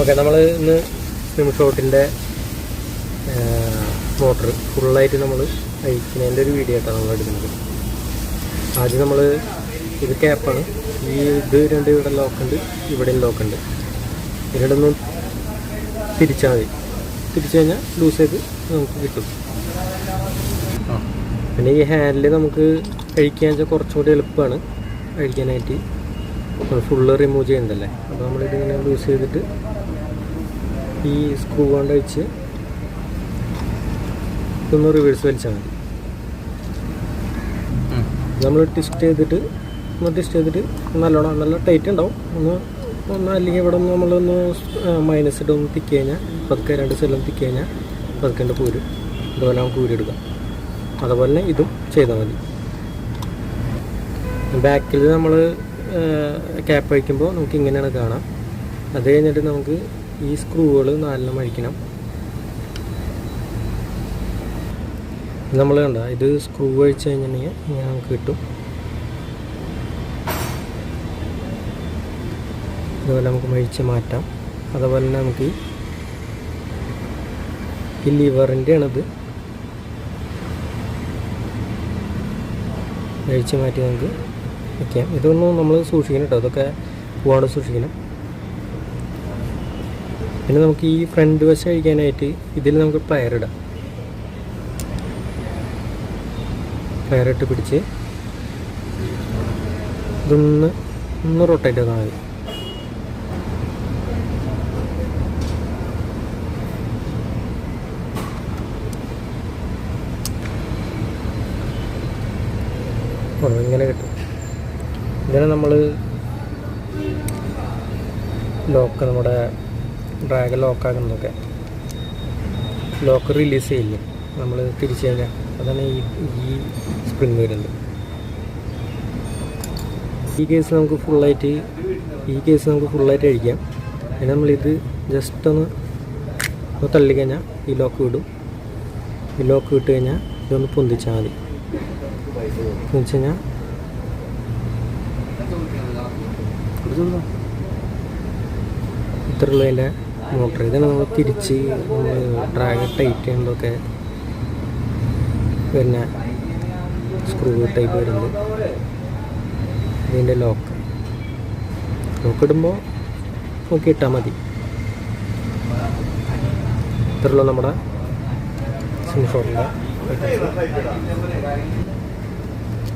Okay നമ്മൾ ഇന്ന് swim ഷോട്ടിന്റെ motor ഫുള്ളായിട്ട് നമ്മൾ അയക്കുന്നതിന്റെ ഒരു വീഡിയോ ആയിട്ടാണ് നമ്മൾ എടുക്കുന്നത്. ആദ്യം നമ്മൾ ഇത് ക്യാപ്പാണ് ഈ ഇത് രണ്ട് ഇവിടെ ലോക്കുണ്ട് ഇവിടെയും ലോക്കുണ്ട് ഇവിടെ ഒന്ന് തിരിച്ചാൽ മതി. തിരിച്ചു കഴിഞ്ഞാൽ ലൂസ് ചെയ്ത് നമുക്ക് കിട്ടും. പിന്നെ ഈ ഹാൻഡിൽ നമുക്ക് കഴിക്കാൻ വെച്ചാൽ കുറച്ചും കൂടി എളുപ്പമാണ്. അഴിക്കാനായിട്ട് ഫുള്ള് റിമൂവ് ചെയ്യണ്ടല്ലേ? അപ്പോൾ നമ്മളിതിങ്ങനെ യൂസ് ചെയ്തിട്ട് ഈ സ്ക്രൂ കൊണ്ട് വെച്ച് ഇതൊന്ന് റിവേഴ്സ് വലിച്ചാൽ മതി. നമ്മൾ ടിസ്റ്റ് ചെയ്തിട്ട് ഒന്ന് ടിസ്റ്റ് ചെയ്തിട്ട് നല്ലോണം നല്ല ടൈറ്റ് ഉണ്ടാവും. ഒന്ന് ഒന്ന് അല്ലെങ്കിൽ ഇവിടെ ഒന്ന് നമ്മളൊന്ന് മൈനസ് ഇട്ട് ഒന്ന് തിക്കി കഴിഞ്ഞാൽ പതുക്കെ രണ്ട് സൈഡിലും തിക്കി കഴിഞ്ഞാൽ പതുക്കേണ്ട പൂര്. അതുപോലെ നമുക്ക് ഊരെടുക്കാം അതുപോലെ തന്നെ ഇതും ചെയ്താൽ മതി. ബാക്കിൽ നമ്മൾ ക്യാപ്പ് അഴിക്കുമ്പോൾ നമുക്ക് ഇങ്ങനെയാണ് കാണാം. അത് കഴിഞ്ഞിട്ട് നമുക്ക് ഈ സ്ക്രൂകൾ നാലെണ്ണം അഴിക്കണം. നമ്മൾ കണ്ട ഇത് സ്ക്രൂ അഴിച്ച് കഴിഞ്ഞിട്ടുണ്ടെങ്കിൽ ഇങ്ങനെ നമുക്ക് കിട്ടും. അതുപോലെ നമുക്ക് മഴിച്ച് മാറ്റാം. അതുപോലെ തന്നെ നമുക്ക് ഈ- ലിവറിന്റെ ആണിത് മഴിച്ച് മാറ്റി നമുക്ക് വയ്ക്കാം ഇതൊന്നും നമ്മൾ സൂക്ഷിക്കണം കേട്ടോ ഇതൊക്കെ പൂവാണ് സൂക്ഷിക്കണം. പിന്നെ നമുക്ക് ഈ ഫ്രണ്ട് വശം അഴിക്കാനായിട്ട് ഇതിൽ നമുക്ക് പ്ലയർ ഇടാം. പ്ലയർ ഇട്ട് പിടിച്ച് ഇതൊന്ന് ഒന്ന് റൊട്ടേറ്റ് ചെയ്താൽ മതി. ഇങ്ങനെ കിട്ടും. ഇതിനെ നമ്മൾ ലോക്ക് നമ്മുടെ ഡ്രാഗൺ ലോക്കാക്കുന്നതൊക്കെ ലോക്ക് റിലീസ് ചെയ്യില്ലേ? നമ്മൾ തിരിച്ചു കഴിഞ്ഞാൽ അതാണ് ഈ ഈ സ്പ്രിങ് വരുന്നത്. ഈ കേസ് നമുക്ക് ഫുള്ളായിട്ട് ഈ കേസ് നമുക്ക് ഫുള്ളായിട്ട് അഴിക്കാം. പിന്നെ നമ്മളിത് ജസ്റ്റ് ഒന്ന് ഒന്ന് തള്ളിക്കഴിഞ്ഞാൽ ഈ ലോക്ക് വിടും. ഈ ലോക്ക് വിട്ട് കഴിഞ്ഞാൽ ഇതൊന്ന് പൊന്തിച്ചാൽ മതി. പൊന്തിച്ച് കഴിഞ്ഞാൽ ഇത്രയുള്ള അതിന്റെ മോട്ടർ ഇതാണ് നമ്മൾ തിരിച്ച് ഡ്രാഗ് ടൈറ്റ് ചെയ്യുന്നതൊക്കെ പിന്നെ സ്ക്രൂ ടൈപ്പ് വരുന്നത്. ഇതിന്റെ ലോക്ക് ലോക്ക് ഇടുമ്പോൾ നോക്കി ഇട്ടാൽ മതി. ഇത്രയുള്ള നമ്മുടെ സിം ഷോട്ടിന്റെ